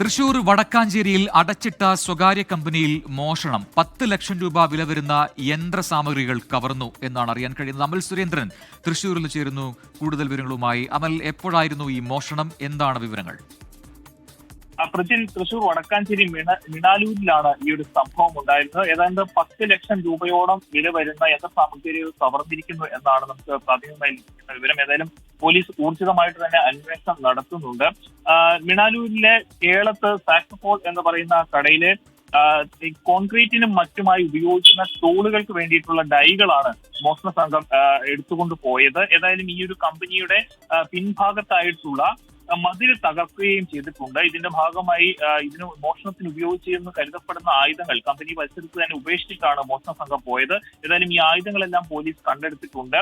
തൃശൂർ വടക്കാഞ്ചേരിയിൽ അടച്ചിട്ട സ്വകാര്യ കമ്പനിയിൽ മോഷണം. പത്ത് ലക്ഷം രൂപ വില വരുന്ന യന്ത്ര സാമഗ്രികൾ കവർന്നു എന്നാണ് അറിയാൻ കഴിയുന്നത്. അമൽ സുരേന്ദ്രൻ തൃശൂരിൽ ചേരുന്നു. കൂടുതൽ വിവരങ്ങളുമായി അമൽ എപ്പോഴായിരുന്നു ഈ മോഷണം? എന്താണ് വിവരങ്ങൾ? ആ, തൃശൂർ വടക്കാഞ്ചേരി മിണ മിണാലൂരിലാണ് ഈ ഒരു സംഭവം ഉണ്ടായിരുന്നത്. ഏതാണ്ട് പത്ത് ലക്ഷം രൂപയോളം വില വരുന്ന യന്ത്രസാമഗ്രികൾ കവർന്നിരിക്കുന്നു എന്നാണ് നമുക്ക് പ്രാഥമികമായി ലഭിക്കുന്ന വിവരം. ഏതായാലും പോലീസ് ഊർജിതമായിട്ട് തന്നെ അന്വേഷണം നടത്തുന്നുണ്ട്. മിണാലൂരിലെ കേളത്ത് സാക്സഫോൾ എന്ന് പറയുന്ന കടയിലെ കോൺക്രീറ്റിന് മറ്റുമായി ഉപയോഗിക്കുന്ന ടൂളുകൾക്ക് വേണ്ടിയിട്ടുള്ള ഡൈകളാണ് മോഷണ സംഘം എടുത്തുകൊണ്ട് പോയത്. ഏതായാലും ഈ ഒരു കമ്പനിയുടെ പിൻഭാഗത്തായിട്ടുള്ള മതിൽ തകർക്കുകയും ചെയ്തിട്ടുണ്ട്. ഇതിന്റെ ഭാഗമായി ഇതിന് മോഷണത്തിന് ഉപയോഗിച്ചെന്ന് കരുതപ്പെടുന്ന ആയുധങ്ങൾ കമ്പനി പരിസരത്ത് തന്നെ ഉപേക്ഷിച്ചിട്ടാണ് മോഷണ സംഘം പോയത്. ഏതായാലും ഈ ആയുധങ്ങളെല്ലാം പോലീസ് കണ്ടെടുത്തിട്ടുണ്ട്.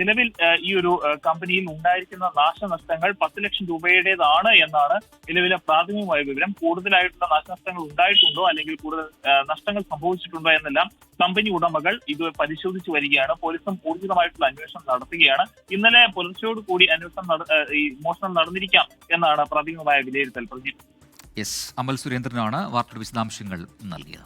നിലവിൽ ഈ ഒരു കമ്പനിയിൽ ഉണ്ടായിരിക്കുന്ന നാശനഷ്ടങ്ങൾ പത്ത് ലക്ഷം രൂപയുടേതാണ് എന്നാണ് നിലവിലെ പ്രാഥമികമായ വിവരം. കൂടുതലായിട്ടുള്ള നാശനഷ്ടങ്ങൾ ഉണ്ടായിട്ടുണ്ടോ അല്ലെങ്കിൽ കൂടുതൽ നഷ്ടങ്ങൾ സംഭവിച്ചിട്ടുണ്ടോ എന്നെല്ലാം കമ്പനി ഉടമകൾ ഇത് പരിശോധിച്ചു വരികയാണ്. പോലീസും ഊർജിതമായിട്ടുള്ള അന്വേഷണം നടത്തുകയാണ്. ഇന്നലെ പുലർച്ചയോട് കൂടി അന്വേഷണം ഈ മോഷണം നടന്നിരിക്കാം എന്നാണ് പ്രാഥമികമായ വിലയിരുത്തൽ. പ്രതി യെസ് അമൽ സുരേന്ദ്രനാണ് വാർത്തയുടെ വിശദാംശങ്ങൾ നൽകിയത്.